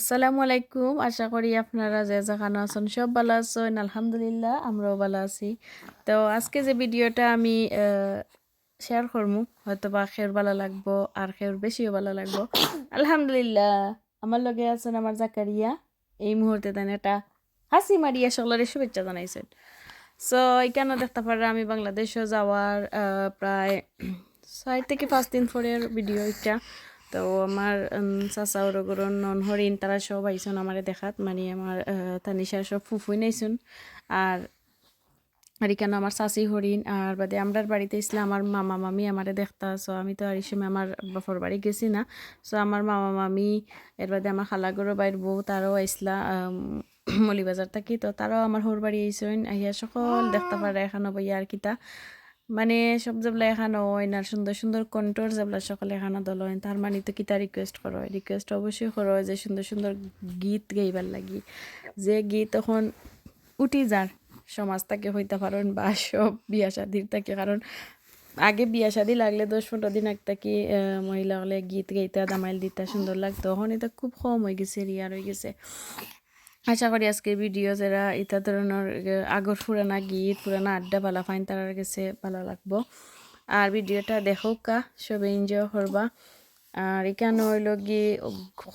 আসসালামু আলাইকুম। আশা করি আপনারা যে যেখানে আছেন সব ভালো আছেন। আলহামদুলিল্লাহ, আমরাও ভালো আছি। তো আজকে যে ভিডিওটা আমি শেয়ার করব হয়তো বা খের ভালো লাগবো আর খের বেশিও ভালো লাগবো। আলহামদুলিল্লাহ, আমার লগে আছেন আমার জাকারিয়া। এই মুহূর্তে তেন একটা হাসি মারিয়া সকলের শুভেচ্ছা জানাইছেন। সো এখানে দেখতে পারে আমি বাংলাদেশও যাওয়ার প্রায় ছয় থেকে পাঁচ দিন পরের ভিডিও এটা। তো আমার চাচা ওরগরন নন হরিণ, তারা সব আইসন আমারে দেখাত মানে আমার তানিশার সব ফুফুই নাইছুন আর আর কেন আমার চাচি হরিণ, আর বাদে আমরার বাড়িতে ইসলাম আমার মামা মামি আমারে দেখতা। সো আমি তো আর সময় আমার বাপর বাড়ি গেছি না। সো আমার মামা মামি, এর বাদে আমার খালাগরো বাইর বউ, তারাও আইসলা মলিবাজার থাকি। তো তারাও আমার হোর বাড়ি আইসেন আহিয়া সকল দেখতে পারে এখানে বইয়া আর কিতা। মানে সব যেগুলা এখানে হয় না সুন্দর সুন্দর কন্ট্রোর যেগুলা সকলে এখানে দল হয় তার মানে তো কিতা রিকোয়েস্ট করো রিকোয়েস্ট অবশ্যই করো যে সুন্দর সুন্দর গীত গাইবার লাগি। যে গীত তখন উঠি যার, সমাজ থেকে হইতে পারেন বা সব বিয়া শাদির থেকে কারণ আগে বিয়া শাদি লাগলে দশ পনেরো দিন আগ থেকে মহিলা হলে গীত গাইতা, দামাইল দিতা সুন্দর লাগতো। এখন এটা খুব কম হয়ে গেছে রিয়ার হয়ে গেছে। আশা করি আজকের ভিডিও যারা ইতা ধরনের আগর পুরানা গীত, পুরানা আড্ডা ভালো ফাইন তার কাছে ভালো লাগবো। আর ভিডিওটা দেখো কা, সবে এনজয় করবা। আর এখানে হইল কি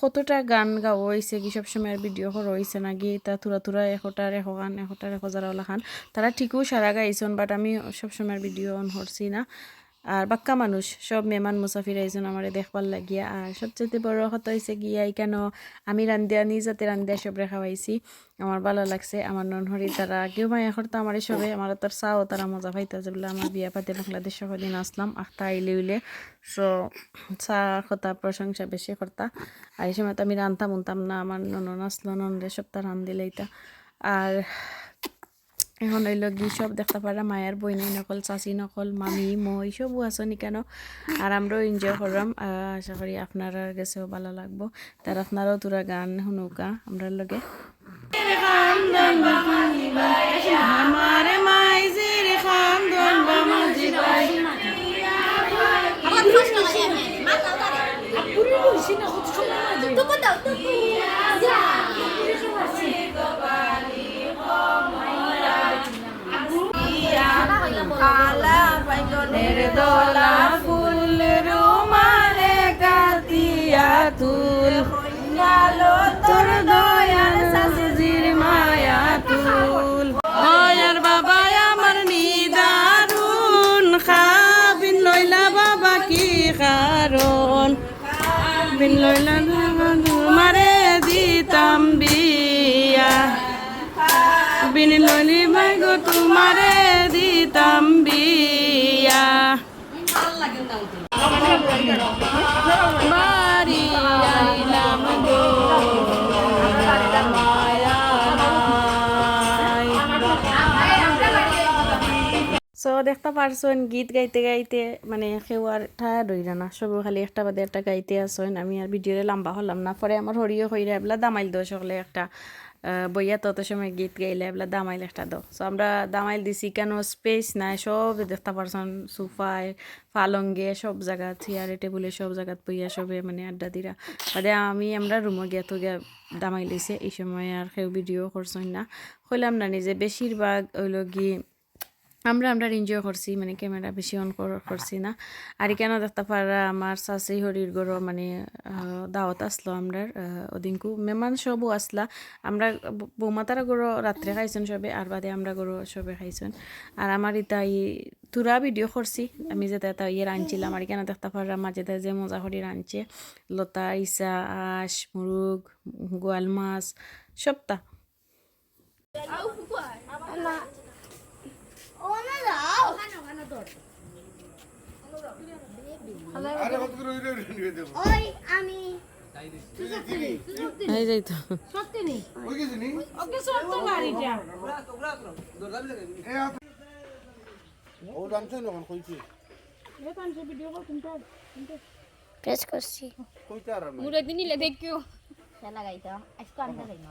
কতটা গান গাওয়া হয়েছে কি সবসময় আর ভিডিও করা হয়েছে না কি তা তুরা তুরা এশোটার এশো গান এশোটার এশো যারা ওলা খান, তারা ঠিকও সারা গাইছেন বাট আমি সবসময় আর ভিডিও অন করছি না। আর বাক্কা মানুষ, সব মেহমান মুসাফির আইজন আমারে দেখবার লাগিয়া। আর সবচেয়ে বড় কথা হয়েছে গিয়া কেন আমি রান্দিয়া নিজ হাতে রান্দিয়া সব রেখা পাইছি আমার ভালো লাগছে, আমার ননহরি তারা কেউ মায়া করতো আমার সবে, আমার তার চাও, তারা মজা পাইতেছে বলে আমার বিয়া পাতে বাংলাদেশ সকদিন আসলাম আখতা আইলে উইলে। সো চা কথা প্রশংসা বেশি করতা। আর এই সময় তো আমি রান্তাম উনতাম না, আমার ননন আসলো, ননরে সপ্তাহ রান দিলে এটা আর এখন হইল গি সব দেখতে পারা মায়ের বইনাই নকল চাচি নকল মামি মই সবও আছেন কেন? আর আমরাও এনজয় করলাম আশা করি আপনারা কাছেও ভালো লাগবো। তার আপনারাও তোরা গান শুনুকা আমরার লগে। আমারে বিন লইলা মারে দিতাম বিয়া। বিন লইলি ভাই গো তোমারে দিতাম বিয়া। বাড়ি আইলাম সো দেখতে পারছেন গীত গাইতে গাইতে মানে কেউ আর ঠায়া রইল না সব খালি একটা বাদে একটা গাইতে আসেন আমি আর ভিডিওরে লম্বা হলাম না, পরে আমার হরিও হইরে এবলা দামাইল দো সকলে একটা বইয়া তত সময় গীত গাইলে এবলা দামাইল একটা দো। সো আমরা দামাইল দিছি কেন স্পেস নাই, সব দেখতে পারছেন, সোফায় পালঙ্গে সব জায়গা চেয়ারে টেবুলে সব জায়গাত বইয়া সবে মানে আড্ডা দিরা। বাদে আমি আমরা রুমে গিয়া তো গিয়া দামাই লইছে এই সময় আর কেউ ভিডিও করছেন না। হইলাম না নিজে, বেশিরভাগ হইল গিয়ে আমরা আমরা এনজয় করছি মানে ক্যামেরা বেশি অন করছি না। আর কেন দেখতে পারা আমার শাশি হরির গরো মানে দাওয়াত আসলো আমরা ওদিনকু। মেমান সবও আসলা। আমরা বৌমাতারা গরো রাত্রে খাইছেন সবে আর বাদে আমরা গরো সবে খাইছেন। আর আমার ইতা ই তুরা ভিডিও করছি আমি যেটা এটা ইয়ে রাঁধছিলাম আর কেন দেখতে পারা মাঝে যে মজা করি রাঁধছে লতা ইসা আশ মুরুগ গোয়াল মাছ সবটা। আমি এই যাইতো ওই গেছি নি এ আপ- ও জানছো না কইছি প্রেস করছি। মুরে দিনিলে দেখিও। খেলা গাইতা। আজকে আমি গাই না।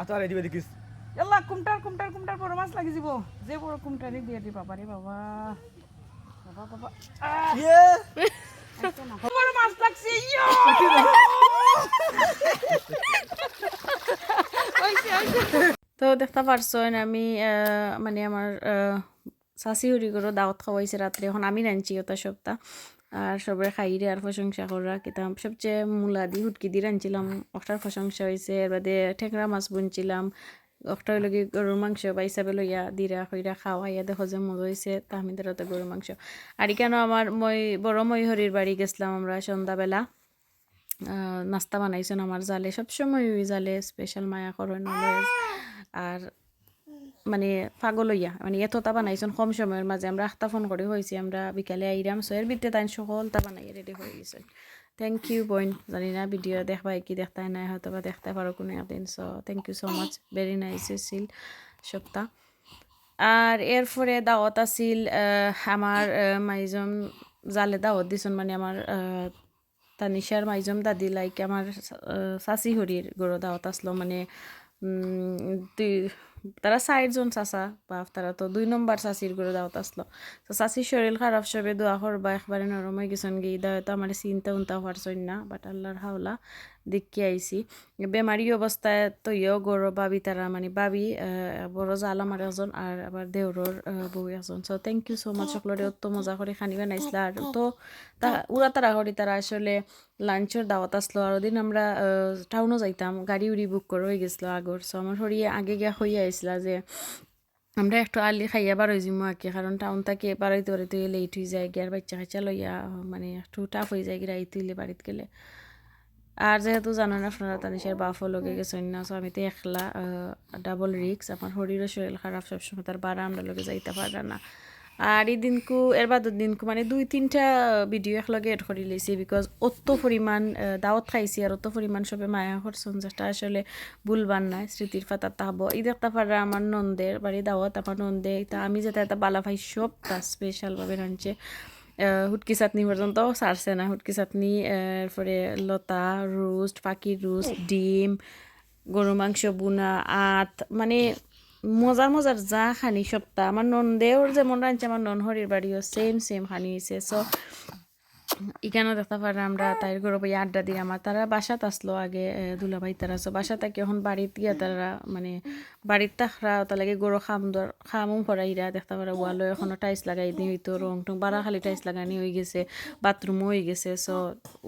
আতারে দিবে দেখিস। এল্লা কুমটার কুমটার কুমটার বড় মাছ লাগি যাব যে বড় কুমটারই দিয়ে দি বাবা। রে বাবা বাবা। বাবা ইয়ে! বড় মাছ লাগছে ইয়ো! তো দেখতে পারছেন আমি মানে আমার চাচি হরি করে দাওয়াত খাওয়াইছে রাত্রে এখন আমি রাঁধছি ওটা সপ্তাহ। আর সবাই খাইরে আর প্রশংসা করা, কিতাম। সবচেয়ে মূলা দি হুটকি দি রাঁধছিলাম। ওটার প্রশংসা হয়েছে এর বাদে ঠেকরা মাছ বুনছিলাম। হইল কি গরুর মাংস বা হিসাবে লইয়া দিরা হইরা খাওয়াইয়া দেখো যে মজা হয়েছে তা আমি তো গরুর মাংস। আর কেন আমার মই, বড় ময়ূরীর বাড়ি গেছিলাম আমরা সন্ধ্যাবেলা। নাস্তা বানাইছেন আমার জালে। সবসময় ওই জালে স্পেশাল মায়া করেন আর মানে পাগল হইয়া মানে এতটা বানাইছেন কম সময়ের মাঝে। আমরা আখতা ফোন করে হয়েছি আমরা বিকালে আইরাম। সো এর ভিতরে তাই সকলটা বানাই রেডি হয়ে গেছে। থ্যাংক ইউ বইন জানি না ভিডিও দেখবা কি দেখতে নাই হয়তো বা দেখতে পারো কোনো একদিন। So thank you so much very nice ছিল সপ্তাহ আর এরপরে দাওয়াত আহ, আমার মাইজম জালে দাওয়াত দিছন মানে আমার তানিশার মাইজম দাদি লাইক আমার চাচি হরির গরু দাওয়াত আসলো। মানে তারা চারজন চাচা বা তারা তো দুই নম্বর চাচির গরু দাওয়াত আসলো তো চাচির শরীর খারাপ সবে দোয়া করবা একবারে নরম হয়ে গেছেন গিয়ে দাওয়াত আমার চিন্তা উন্তা পারছেন না বাট আল্লাহর হাওলা দেখি আইছি বেমারি অবস্থায় তো ইয়েও গরু বাবি তারা মানে বাবি বড় জাল আমার একজন আর আবার দেউরর বউ একজন so thank you so much সকলরে অত মজা করে খানি বানাইছিলা আর তো তা উড়া তারা করি তারা আসলে লাঞ্চের দাওয়াত আসলো আর ওদিন আমরা টাউনও যাইতাম, গাড়ি উড়ি বুক করে হয়ে গেছিল আগর সো আমার শরীরে আগে গিয়া হইয়া আইসলা যে, আমরা একটু আর্লি খাইয়া বার হয়ে যাব আর কারণ টাউন থেকে বাড়াইতে বাড়াইতে লেট হয়ে যায় গিয়ার বাচ্চা কাচ্চা লইয়া মানে একটু টাফ হয়ে যায় গিয়ে রাইতে হইলে বাড়িতে গেলে। আর যেহেতু জানেন আপনারা তানিশের বাফও লগে গেছেন না সো আমি তো একলা ডাবল রিক্স আমার শরীরও শরীর খারাপ সবসময় তার বারা আমরা লগে যাইতে পারা না। আর এই দিনকু এর বাদর দিনকু মানে দুই, তিনটা ভিডিও একলগে এড করে লইছি বিকজ অত পরিমাণ দাওয়াত খাইছি আর অত পরিমাণ সবে মায়া করছেন যেটা আসলে ভুলবার নাই স্মৃতির পাতা তাহব। এই দেখতে পারা আমার নন্দের বাড়ি দাওয়াত আমার নন্দে তা আমি যেটা একটা বালা ভাই সব তা স্পেশালভাবে রাঁধছে হুটকি চাটনি পর্যন্ত সারছে না। হুটকি চাটনি এরপরে লতা রোস্ট পাখির রোস্ট ডিম গরু মাংস, বুনা আত মানে মজার মজার যা খানি সপ্তাহ আমার নন্দেওর যেমন রাঁধছে, আমার ননহরির বাড়িও সেম সেম খানি হয়েছে সো এখানেও দেখতে পারে আমরা তাই গরু ভাই আড্ডা দিয়ে আমার তারা বাসাত আসলো আগে দুলাভাই তারা। সো বাসা থেকে এখন বাড়িতে গিয়া তারা মানে বাড়ির তাখরা ওটা লাগে গরু খাম দর, খামও ফরাইরা দেখতে পারে। ওয়ালও এখনও টাইস লাগাই দিই, হইতো রং টং, বারা খালি টাইস লাগানি হয়ে গেছে বাথরুমও হয়ে গেছে। সো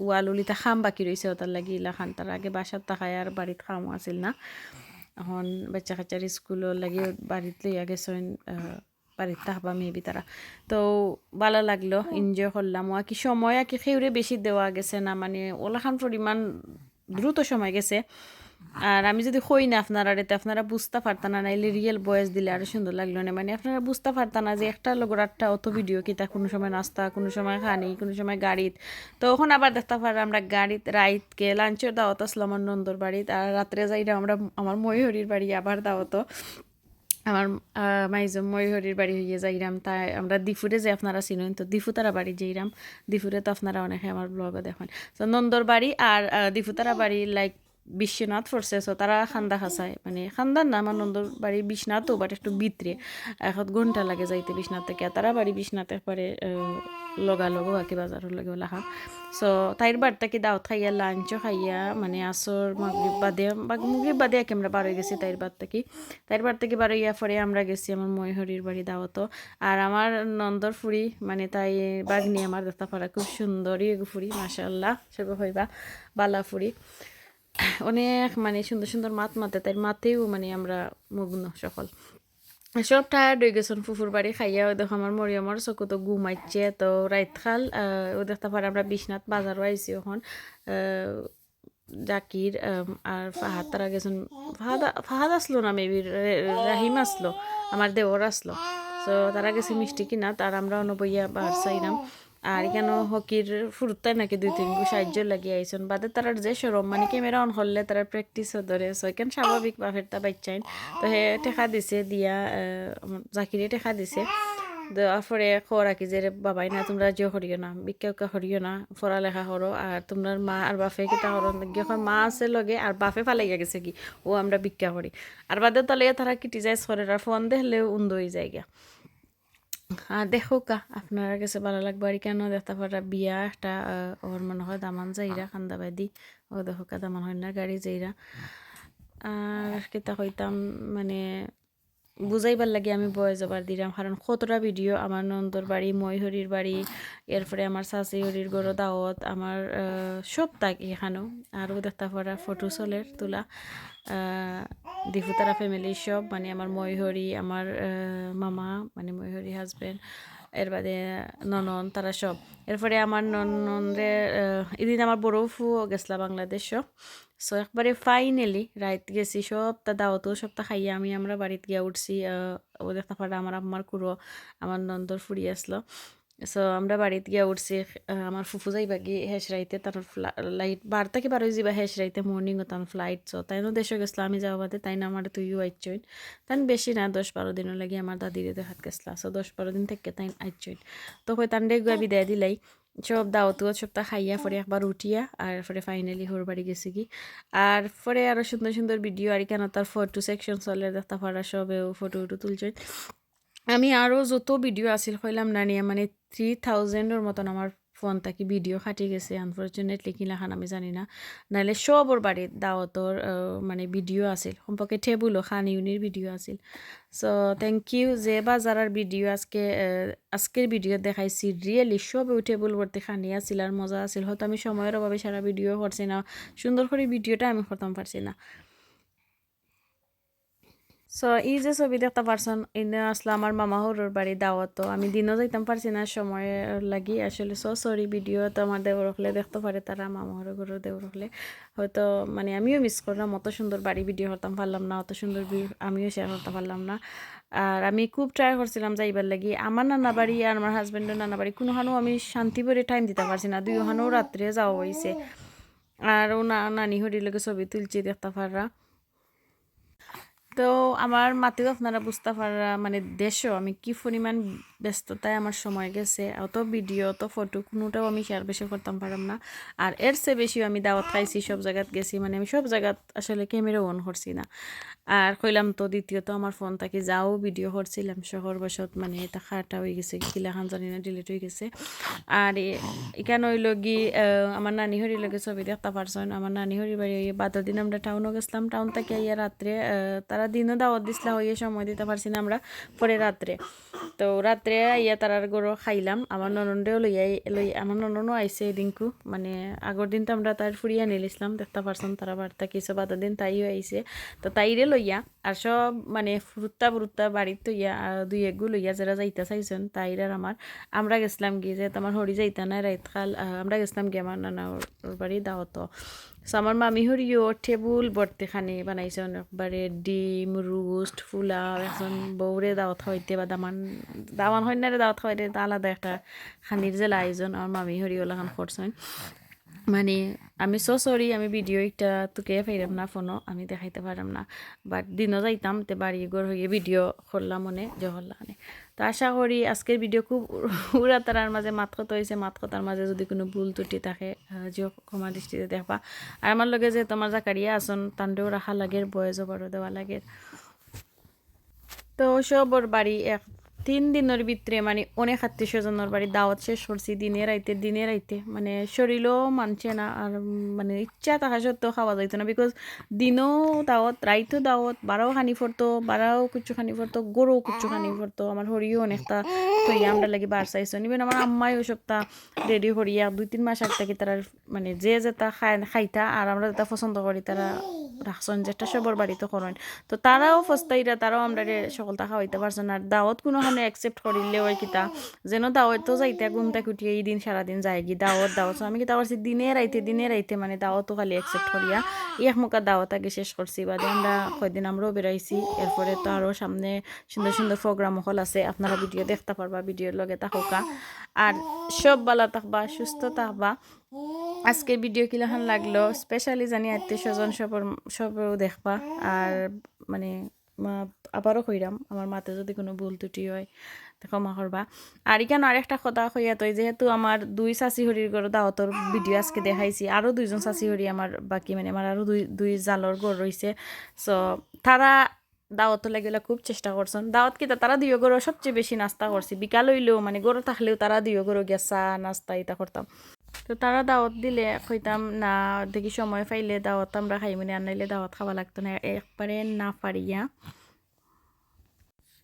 ওয়াল উলিতে খাম বাকি রয়েছে ওটার লাগি ইলা খান। তার আগে বাসার তাকায় আর বাড়িত খামও আছিল না। এখন বাচ্চা কাচ্চার স্কুলও লাগে বাড়িত লইয়া গেছেন বাড়িতে থাকবা মেবি তারা। তো ভালো লাগল এনজয় করলাম। আর কি সময় আর কি খেউরে বেশি দেওয়া গেছে না মানে ওলাখান পরিমাণ দ্রুত সময় গেছে। আর আমি যদি কই না আপনারা এতে আপনারা বুঝতে পারতাম না নাইলে রিয়েল বয়স দিলে আরও সুন্দর লাগল না। মানে আপনারা বুঝতে পারতাম না যে একটা লগর আটটা অত ভিডিও কিতা কোনো সময় নাস্তা কোনো সময় খানি কোনো সময় গাড়িত। তো ওখানে আবার দেখতে পারে আমরা গাড়িত রাইতকে লাঞ্চের দাওয়াত আসলাম আমার নন্দর বাড়িত। আর রাত্রে যাইরা আমরা আমার ময়ূরীর বাড়ি আবার দাওয়াত। আমার আহ, মাইজম ময়ূরীর বাড়ি হইয়ে যাইরাম। তাই আমরা দিফুরে যে আপনারা চিনেন তো দিফু তারা বাড়ি যাইরাম। দিফুরে তো আপনারা অনেকে আমার ব্লগে দেখেন। তো নন্দর বাড়ি আর আহ, দিফু তারা বাড়ি লাইক বিশ্বনাথ ফোর্সে সো তারা খান্দা খাসায়। মানে খান্দার না, আমার নন্দর বাড়ি বিশ্বনাথও বাট একটু ভিতরে। এক ঘণ্টা লাগে যাইতে বিশ্বনাথ থেকে। তারা বাড়ি বিশ্বনাথের পরে লগালগো বাকি বাজারের লগে ওলা সো তাইর বাড়িটা কি দাওয়াত খাইয়া লাঞ্চও খাইয়া মানে আসর, মাগরিব বাদে মুগরিব বাদে একে আমরা বার হয়ে গেছি তাইর বাদ থেকে তাইর বাড়ি থেকে বার হইয়া পরে আমরা গেছি আমার ময়ূরীর বাড়ি দাওয়াত। আর আমার নন্দর ফুরি মানে তাই বাগনি আমার দেখতে পারা খুব সুন্দরই ফুরি মাশাল্লাহ সবে হইবা বালা ফুরি অনেক মানে সুন্দর সুন্দর মাত মাতে, তাই মাতেও মানে আমরা মগ্ন সকল সব টায়ার্ড হয়ে গেছেন ফুফুর বাড়ি খাইয়া, ওই দেখো আমার মরিয়মার চকু তো ঘুমাইছে তো রাইত খাল ও দেখতে পারে আমরা বিশ্বনাথ বাজারও আইছি এখন জাকির আর ফাহাদ, তারা গেছেন, ফাহাদ ফাহাদ আসলো না মেবি রাহিম আসলো, আমার দেওর আসলো। তো তারা গেছে মিষ্টি কিনা তার আমরা অনুবইয়া বার চাইলাম। আর এখানে হকির ফুরুত্তায় নাকি দুই তিন সাহায্য লাগিয়ে আইসন বাদে তারার যে সরম মানে ক্যামেরা অন করলে তারা প্র্যাকটিসও ধরে সো এখান স্বাভাবিক বাপের তা বাচ্চাইন? তো হে টেকা দিছে দিয়া জাকিরে টেকা দিছে। দেওয়ার পরে খোরা কি যে বাবাই না, তোমরা জিও করিও না বিজ্ঞা উকা করিও না পড়ালেখা করো, আর তোমার মা আর বাপে কিতা করো যখন মা আছে লগে, আর বাপে ফালাই গেছে কি? ও আমরা বিজ্ঞা করি। আর বাদে তালে তারা কিটি যায় করে আর ফোন দেখলেও উন্দ হয়ে যায় গিয়া আর দেখো কা আপনার কাছে ভালো লাগবে আর কেন? দেখতে পারা বিয়া একটা ওর মনে হয় দামান যাইরা কান্দাবাদি ও দেখো কা দামান হয় না গাড়ি যাইরা। আর কেতা হইতাম মানে বুঝাইবার লাগে আমি বয়ে যাবার দিলাম। কারণ কতটা ভিডিও আমার নন্দর বাড়ি ময়হরির বাড়ি, এরপরে আমার শাশি হরির গরো, দাওয়াত, আমার সব তাক এখানেও। আরও দেখতে পারা ফটো চলের তোলা। দিফুতারা ফ্যামিলির সব মানে আমার ময়হরি আমার মামা মানে ময়হরি হাজবেন্ড এর বাদে ননন, তারা সব। এরপরে আমার ননরে এদিন আমার বড় ফু গেছিলা বাংলাদেশ সো একবারে ফাইনালি রাইত গেছি সবটা দাওয়াতো সবটা খাইয়ে আমি আমরা বাড়িতে গিয়ে উঠছি ও দেখতে আমার আম্মার কুড়ো, আমার নন্দর ফুরিয়ে আসলো। সো আমরা বাড়িতে গিয়া উঠছি আমার ফুফু যাইবা গিয়ে হেস রাইতে তার লাইট বার থেকে বার হয়ে যাবা হেস রাইতে মর্নিং ও তার ফ্লাইট সো তাই দেশে গেছিল, আমি যাওয়া বাদে, তাই না আমার তুইও আইচইন তাই বেশি না, দশ বারো দিনও লাগে আমার দাদিরে হাত গেছিলা সো দশ বারো দিন থেকে তাই আইচইন তো কই তান গুয়া বিদায় দিলাই, সব দাওয়াতু সবটা খাইয়া, পরে একবার উঠিয়া, আর পরে ফাইনালি হোর বাড়ি গেছি কি আর পরে আরও সুন্দর সুন্দর ভিডিও আর কেন তার ফটো সেকশন চলে দেখতে পারা সবেও ফটো উটো তুলছে। আমি আরও যত ভিডিও আছিল কইলাম না নিয়ে মানে থ্রি থাউজেন্ডের মতন আমার ফোন থাকি ভিডিও খাটি গেছে। আনফর্চুনেটলি কিলাখান আমি জানি না। নাহলে সবর বাড়িত দাওয়াতর মানে ভিডিও আছিল। সম্পর্কে টেবুলও খান ইউনির ভিডিও আছিল। সো থ্যাংক ইউ যে বা যারার ভিডিও আজকে আজকের ভিডিও দেখাইছি। রিয়েলি সবে টেবুল ভর্তি খানি আছিল আর মজা আছিল। হয়তো আমি সময়ের অভাবে সারা ভিডিও করছি না। সুন্দর করে ভিডিওটা আমি করতাম পারছি না। সো এই যে ছবি দেখতে পারছেন, এনে আসলে আমার মামা হরুর বাড়ি দাওয়াত, তো আমি দিনও যাইতাম পারছি না, সময় লাগি আসলে। সো সরি ভিডিও তো আমার দেবর হলে দেখতে পারে তারা, মামা হরুর ঘরের দেবর হলে। হয়তো মানে আমিও মিস করলাম, অত সুন্দর বাড়ি ভিডিও করতাম পারলাম না, অত সুন্দর আমিও শেয়ার করতে পারলাম না। আর আমি খুব ট্রাই করছিলাম যাইবার লাগি, আমার নানা বাড়ি আর আমার হাজব্যান্ডের নানা বাড়ি কোনোখানেও আমি শান্তি করে টাইম দিতে পারছি না, দুইখানেও রাত্রে যাওয়া হয়েছে আর ও না নানি হরির লগে ছবি তুলছি দেখতে পাররা। তো আমার মাতেও আপনারা বুঝতে পারা মানে দেশও আমি কি পরিমাণ ব্যস্ততায় আমার সময় গেছে অত ভিডিও অত ফটো কোনোটাও আমি শেয়ার বেশি করতাম পারলাম না। আর এর চেয়ে বেশিও আমি দাওয়াত খাইছি সব জায়গাত গেছি মানে আমি সব জায়গাত আসলে ক্যামেরা অন করছি না। আর কইলাম তো দ্বিতীয়ত আমার ফোন থাকি যাও ভিডিও করছিলাম শহর বসত মানে এটা খাটা হয়ে গেছে কিলাখান জানি না ডিলিট হয়ে গেছে। আর এখানে হইল গি আহ, আমার নানি হরির লগে ছবি দেখতে পারছেন আমার নানি হরির বাড়ি বাদর দিন আমরা টাউনও গেছিলাম টাউন থেকে ইয়া রাত্রে আহ, তারা দিনও দাওয়াত দিছিলা হইয়ে সময় দিতে পারছি না আমরা, পরে রাত্রে। তো রাত্রে ইয়া তারার গরু খাইলাম, আমার ননন্দেও লইয়াই লই আমার নননও আইসে এদিনকু মানে আগর দিন তো আমরা তার ফুরিয়া নিলিছিলাম দেখতে পারছেন তারা বার্তা কিছু বাদর দিন, তাইও আইসে তো তাইরে লইয়া, আর সব মানে ফুরুত্তা ফুরুত্তা বাড়ির তো ইয়া দুই একগু লইয়া যারা যাইতা চাইছেন, তাইর আর আমার, আমরা গেছিলাম গিয়ে যে তোমার হরি যাইতা না রাইত খাল আমরা গেছিলাম গিয়ে আমার নানা বাড়ি দাওয়াত। আমার মামি হরিও টেবুল ভর্তি খানি বানাইছে একবারে ডিম, রোস্ট ফুলাও এখন বউরে দাওয়াত হইতে বা দামান দামান হয় না রে, দাওয়াত হইতে তা আলাদা একটা খানির যে আয়োজন আমার মামি হরি ওলাখান করছেন। মানে আমি সো সরি আমি ভিডিও একটা তোকে পাইলাম না, ফোনও আমি দেখাইতে পারলাম না। বাট দিনও যাইতাম, তে বাড়ি ঘর হয়ে ভিডিও করলাম মনে জহরলানে তো আশা করি আজকের ভিডিও খুব উড়া তারার মাঝে মাত কথা হয়েছে মাত কথার মাঝে যদি কোনো ভুল ত্রুটি থাকে যে ক্ষমা দৃষ্টিতে দেখবা। আর আমার লগে যে তোমার জাকারিয়া আসন তান্ডেও রাখা লাগে, বয়সও বড় দেওয়া লাগে। তো সবর বাড়ি এক তিন দিনের ভিতরে মানে অনেক আত্মীয় স্বজনের বাড়ি দাওয়াত শেষ করছি দিনে রাইতে দিনে রাইতে। মানে শরীরও মানছে না আর মানে ইচ্ছা থাকা সত্ত্বেও খাওয়া যাইতো না বিকজ দিনও দাওয়াত রাইতো দাওয়াত, বারাও খানি ফরতো বারাও কুচু খানি ফরতো গরুও কুচু খানি ফরতো আমার হরিও অনেকটা তো আমরা লাগি বার চাইছো। নিবেন আমার আম্মাই ওসবটা রেডি করিয়া দুই তিন মাস আগ থেকে তারা মানে যে যেটা খাই খাইতা আর আমরা যেটা পছন্দ করি তারা রাখছেন যেটা সবর বাড়িতে করেন। তো তারাও ফস্তাইরা তারাও আমরা সকলটা খাওয়াইতে পারছেন আর দাওয়াত কোনোখানে অ্যাকসেপ্ট করিলে ওই কিতা। যেন দাওয়াত তো যাইতে ঘুম থেকে উঠিয়ে এই দিন সারাদিন যায় কি দাওয়াত। দাওয়াত আমি কিতা করছি দিনে রাইতে দিনে রাইতে মানে দাওয়াতও খালি অ্যাকসেপ্ট করিয়া। এক মুখা দাওয়াত আগে শেষ করছি। বাদে আমরা কয়দিন আমরাও বেড়াইছি। এরপরে তো আরও সামনে সুন্দর সুন্দর প্রোগ্রাম হল আছে। আপনারা ভিডিও দেখতে পারবা ভিডিওর লগে থাকা আর সব ভালো থাকবা, সুস্থ থাকবা। আজকের ভিডিও কিলাখান লাগল। স্পেশালি জানি আত্মীয় স্বজন সবর, সবও দেখবা। আর মানে আবারও কইরাম, আমার মাতে যদি কোনো ভুল ত্রুটি হয় ক্ষমা করবা। আর এখানে আরেকটা কথা কইয়া তই যেহেতু আমার দুই চাচি হরির ঘর দাওয়াতর ভিডিও আজকে দেখাইছি আরও দুইজন চাচি হরি আমার বাকি মানে আমার আরও দুই দুই জালর ঘর রয়েছে সো তারা দাওয়াত লাগিলে খুব চেষ্টা করছেন। দাওয়াত কিতা, তারা দুই গরো সবচেয়ে বেশি নাস্তা করছি। বিকাল হইলেও মানে গরো থাকলেও তারা দুই গরো চা, নাস্তা ইতা করতাম। তো তারা দাওয়াত দিলে কইতাম, না, দেখি সময় পাইলে দাওয়াত আমরা খাই মানে আনাইলে দাওয়াত খাওয়া লাগতো না। একবারে না পারিয়া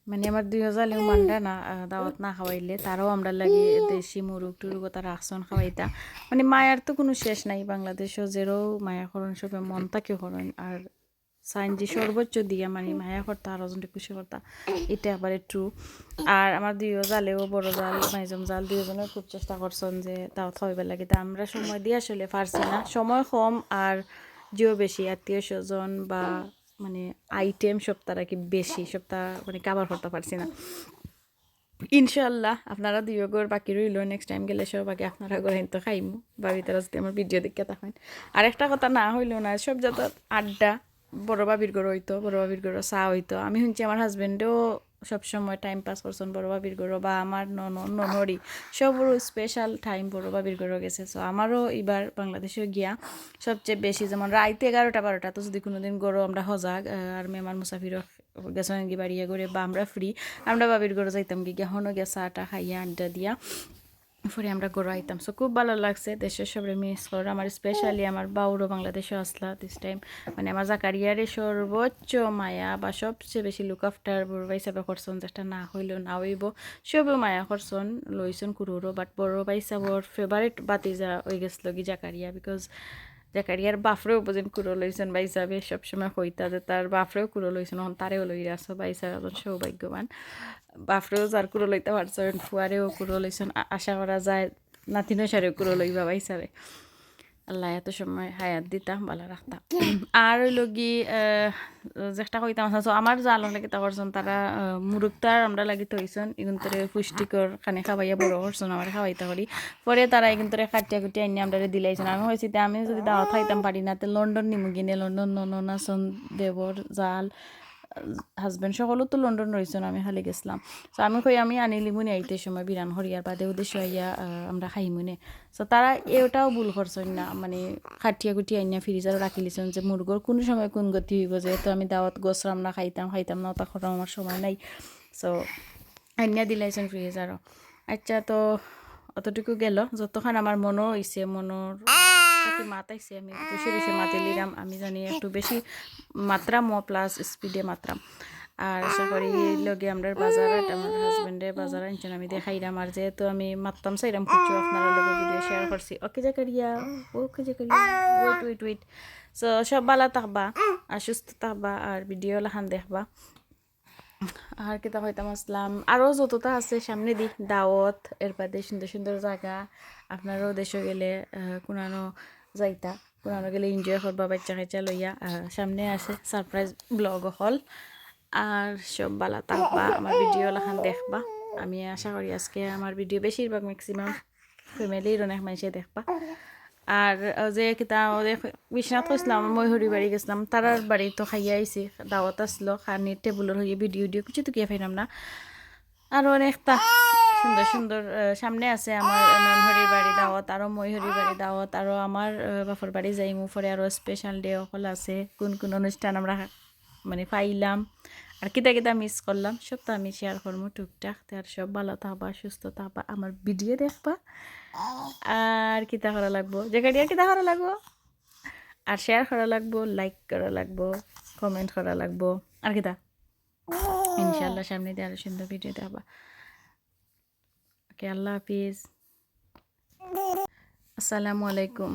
মানে আমার দুই হাজার মানরা না দাওয়াত না খাওয়াইলে, তারাও আমরা লাগে দেশি মুরুগ টুরুগ তারা আসন খাওয়াইতা। মানে মায়ার তো কোনো শেষ নাই, বাংলাদেশও যেরও মায়া করণ সবে, মন তাকে করণ আর সাইনজি সর্বোচ্চ দিয়া মানে মায়া করতা, আর ওজনটা খুশি করতা, এটা একবারে ট্রু আর আমার দুইও জালেও বড় জাল, মাইজম জাল দুইজনে খুব চেষ্টা করছেন যে দাওয়াত খাওয়াইবার লাগে। তা আমরা সময় দিয়ে আসলে পারছি না। সময় কম, আর জিও বেশি, আত্মীয় স্বজন বা মানে আইটেম সব তারা কি বেশি, সব তা মানে কাবার করতে পারছি না। ইনশাল্লাহ আপনারা দুই গর বাকি রইল নেক্সট টাইম গেলে সব বাকি আপনারা গড়ে তো খাইমু। বা ভিতরে যদি আমার ভিডিও দেখে থাকেন আর একটা কথা না হইল না, সব যত আড্ডা, বড় বাবির গড় হইতো, বড় বাবির গড় চা হইতো। আমি শুনছি আমার হাজবেন্ডও সবসময় টাইম পাস করছেন বড় বাবির গরো বা আমার নন ননরি সবরও স্পেশাল টাইম বড় বাবির গড় গেছে। সো আমারও এবার বাংলাদেশে গিয়া সবচেয়ে বেশি যেমন রাইতে এগারোটা, বারোটা, তো যদি কোনোদিন গরো আমরা হজাগ আর মেমার মুসাফির গেছেন গিয়ে বাড়িয়া করে বা আমরা ফ্রি আমরা বাবির গড়ে যাইতাম গিয়ে হনো গিয়া চাটা খাইয়া, আড্ডা দিয়া। পরে আমরা গোড়া আইতাম সো খুব ভালো লাগছে দেশের সবরে মিস কর। আমার স্পেশালি আমার বাউরও বাংলাদেশে আসলা দিস টাইম মানে আমার জাকারিয়ারে সর্বোচ্চ মায়া বা সবচেয়ে বেশি লুক আফটার বড় হিসাবে করছেন, যেটা না হইলেও না হইব। সবেও মায়া করছেন, লইছেন কুরুরও বাট বড় ভাই হিসাবর ফেভারিট বাতিজা হয়ে গেছিল কি জাকারিয়া বিকজ জাকারিয়ার বাফরেও বোঝেন কুড়ো লইছেন বা হিসাবে সবসময় হইতা যে তার বাফরেও কুড়ো লইছেন এখন তারেও লই আসো বা হিসাবে সৌভাগ্যবান। বাফরেও যার কুড়ো লইতে পারছেন, ফুয়ারেও কুড়ো লইছেন আশা করা যায় নাতিনো সারেও কুড়ো লইবা বা হিসাবে আল্লাহ এত সময় হায়াত দিতাম ভালো রাখতাম আর হইল কি যেটা কইতাম আছে আমার জাল লাগে তা করছেন, তারা মুরুগটার আমরা লাগি থইছেন এগুন তোরে পুষ্টিকর খানে খাওয়াইয়া বড় করছেন, আমার খাওয়াইতে পারি পরে তারা এগুন তোরে কাটিয়া কুটিয়া এনে আমরা দিলাইছেন। আমি হয়েছি আমি যদি দাওয়া খাইতাম পারি না, তে লন্ডন নিমু কিনে লন্ডন ননন আসন দেবর জাল। হাজবেন্ড সকলো তো লন্ডন রয়েছেন আমি খালি গেছিলাম। সো আমি কই, আমি আনিলিমুনি আইতে সময় বিরান হরিয়ার বাদে উদ্দেশ্য আইয়া আমরা খাইমুনে সো তারা এটাও ভুল করছেন না মানে খাটিয়া কুটিয়া আইনা ফ্রিজারও রাখি লিছেন যে মুরগোর কোনো সময় কোন গতি হইব যেহেতু আমি দাওয়াত গোসরাম না, খাইতাম খাইতাম না তখন আমার সময় নাই। সো আইনা দিলাইছেন ফ্রিজারও। আচ্ছা তো অতটুকু গেল। যতক্ষণ আমার মনও হইছে, মনের সাথে মাতাইছে আমি বেশি বেশি মাতে লিলাম আমি জানি একটু বেশি মাত্রাম ও প্লাস স্পিডে মাত্রাম আর আশা করি লগে আমরা বাজার আমার হাজবেন্ডের বাজার আনছেন, আমি দেখাইলাম। আর যেহেতু আমি মাত্তাম, চাইলাম কিছু আপনারা লগে ভিডিও শেয়ার করছি। ওকে যে করিয়া, ওকে যে করিয়া ওয়েট ওয়েট ওয়েট সো সব ভালো থাকবা, আর সুস্থ থাকবা, আর ভিডিও লাখান দেখবা। আর কিতা হইতাম আসলাম আরও যতটা আছে, সামনে দি দাওয়াত, এর বাদে সুন্দর সুন্দর জায়গা আপনারও দেশে গেলে কোনানো যাইতা, কোনানো গেলে এনজয় করবা বাচ্চা কাচ্চা লইয়া সামনে আছে সারপ্রাইজ ব্লগ হল। আর সব বালা থাকবা আমার ভিডিও লাখান দেখবা। আমি আশা করি আজকে আমার ভিডিও বেশিরভাগ ম্যাক্সিমাম ফ্যামিলির অনেক মানুষে দেখবা। আর যে কিতা বিশ্বনাথ কইসলাম ময়ূরী বাড়ি গেছিলাম, তারার বাড়ি তো খাইয়া আইছি, দাওয়াত আসলো খানির টেবুলের হয়ে ভিডিও ভিডিও কিছু তো গিয়ে না। আর অনেকটা সুন্দর সুন্দর সামনে আছে আমার ননহরির বাড়ি দাওয়াত আরও ময়ূরীর বাড়ি দাওয়াত আরও আমার বাপর বাড়ি যাই মুফরে আরও স্পেশাল ডে অকল আছে, কোন কোন অনুষ্ঠান আমরা মানে পাইলাম। আর কিতা কিতা মিস করলাম, সব তো আমি শেয়ার করব টুকটাক। তার সব ভালো থাকবা সুস্থ থাকবা আমার ভিডিও দেখবা। আর কিতা করা লাগবো? যে কাটিয়া কিতা করা লাগবো? আর শেয়ার করা লাগবো লাইক করা লাগবো কমেন্ট করা লাগবো। আর কিতা? ইনশাল্লাহ সামনে দিয়ে আরও সুন্দর ভিডিও দেখাবা ওকে আল্লাহ হাফিজ। আসসালামু আলাইকুম।